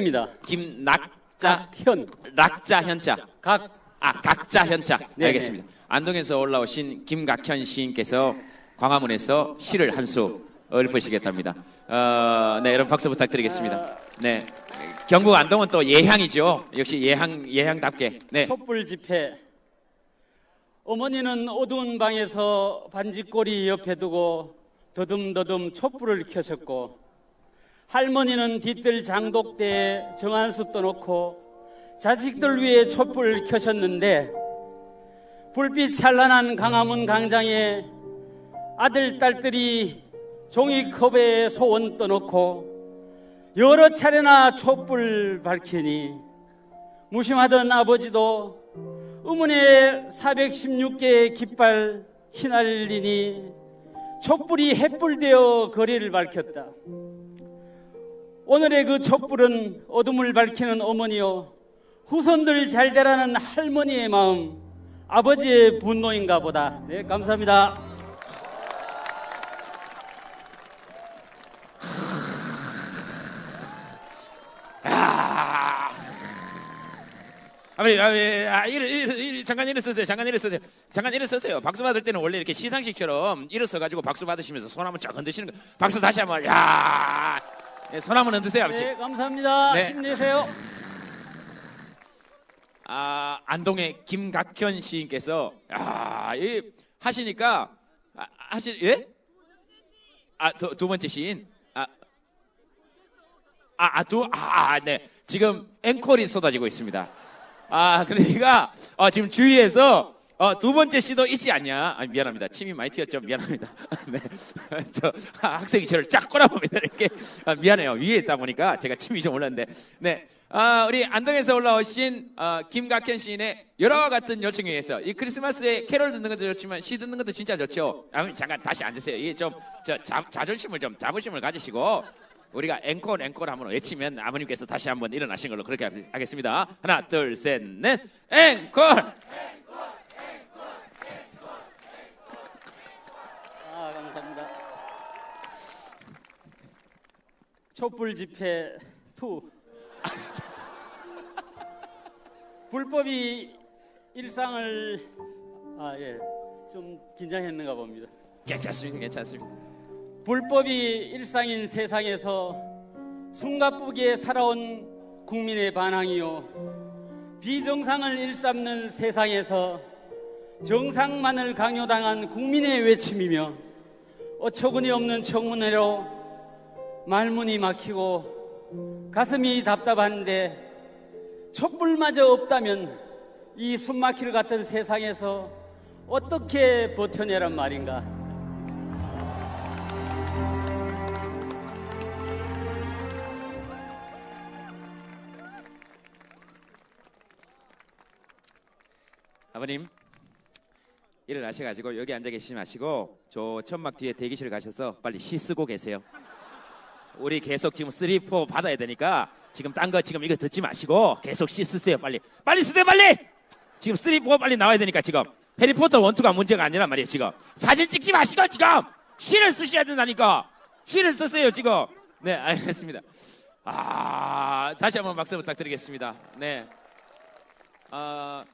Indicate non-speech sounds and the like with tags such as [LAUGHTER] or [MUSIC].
입니다. 김낙자 현, 낙자 현자 각, 아 각자 현자 네, 알겠습니다. 안동에서 올라오신 김각현 시인께서 광화문에서 시를 한수 읊으시겠답니다. 어, 네 여러분 박수 부탁드리겠습니다. 네 경북 안동은 또 예향이죠. 역시 예향 예향답게 네 촛불 집회. 어머니는 어두운 방에서 반지꼬리 옆에 두고 더듬더듬 촛불을 켜셨고 할머니는 뒤뜰 장독대에 정한수 떠놓고 자식들 위해 촛불 켜셨는데 불빛 찬란한 강화문 광장에 아들 딸들이 종이컵에 소원 떠놓고 여러 차례나 촛불 밝히니 무심하던 아버지도 의문의 416개의 깃발 휘날리니 촛불이 햇불되어 거리를 밝혔다. 오늘의 그 촛불은 어둠을 밝히는 어머니요 후손들 잘 되라는 할머니의 마음 아버지의 분노인가 보다. 네, 감사합니다. 아, 아버님, 아버님, 아, 일, 일, 일, 잠깐 일어서세요. 잠깐 일어서세요. 잠깐 일어서세요. 박수 받을 때는 원래 이렇게 시상식처럼 일어서 가지고 박수 받으시면서 손 한번 쫙 흔드시는 거. 박수 다시 한번. 야, 예, 손 한번 흔드세요, 아버지. 네, 감사합니다. 네. 힘내세요. 아, 안동의 김각현 시인께서 아, 이 하시니까 아, 하실 예? 아, 두, 두 번째 시인. 아, 아, 아, 두, 아, 아, 네. 지금 앵콜이 쏟아지고 있습니다. 아, 그러니까 어, 지금 주위에서 어, 두 번째 시도 있지 않냐? 아, 미안합니다. 침이 많이 튀었죠. 미안합니다. [LAUGHS] 네. [LAUGHS] 저 학생이 저를 쫙 꼬라봅니다. 이렇게 아, 미안해요. 위에 있다 보니까 제가 침이 좀 올랐는데. 네. 아, 우리 안동에서 올라오신 어, 김각현 시인의 여러 같은 요청에 의해서 이 크리스마스에 캐롤 듣는 것도 좋지만 시 듣는 것도 진짜 좋죠. 아, 잠깐 다시 앉으세요. 이게 좀 저, 자, 자존심을 좀 자부심을 가지시고 우리가 앵콜 앵콜 한번 외치면 아버님께서 다시 한번 일어나신 걸로 그렇게 하- 하겠습니다. 하나, 둘, 셋, 넷, 앵콜. 아, 감사합니다. 촛불 집회 2. [LAUGHS] 불법이 일상을 아 예. 좀 긴장했는가 봅니다. 괜찮습니다, 괜찮습니다. 불법이 일상인 세상에서 숨가쁘게 살아온 국민의 반항이요. 비정상을 일삼는 세상에서 정상만을 강요당한 국민의 외침이며 어처구니 없는 청문회로 말문이 막히고 가슴이 답답한데 촛불마저 없다면 이 숨막힐 같은 세상에서 어떻게 버텨내란 말인가? 아버님 일어나셔가지고 여기 앉아 계시지 마시고 저 천막 뒤에 대기실 가셔서 빨리 시 쓰고 계세요. 우리 계속 지금 3, 4 받아야 되니까 지금 딴 거 지금 이거 듣지 마시고 계속 시 쓰세요 빨리. 빨리 쓰세요 빨리! 지금 3, 4 빨리 나와야 되니까 지금. 해리포터 원투가 문제가 아니란 말이에요 지금. 사진 찍지 마시고 지금! 시를 쓰셔야 된다니까. 시를 쓰세요 지금. 네 알겠습니다. 아 다시 한번 박수 부탁드리겠습니다. 네. 아,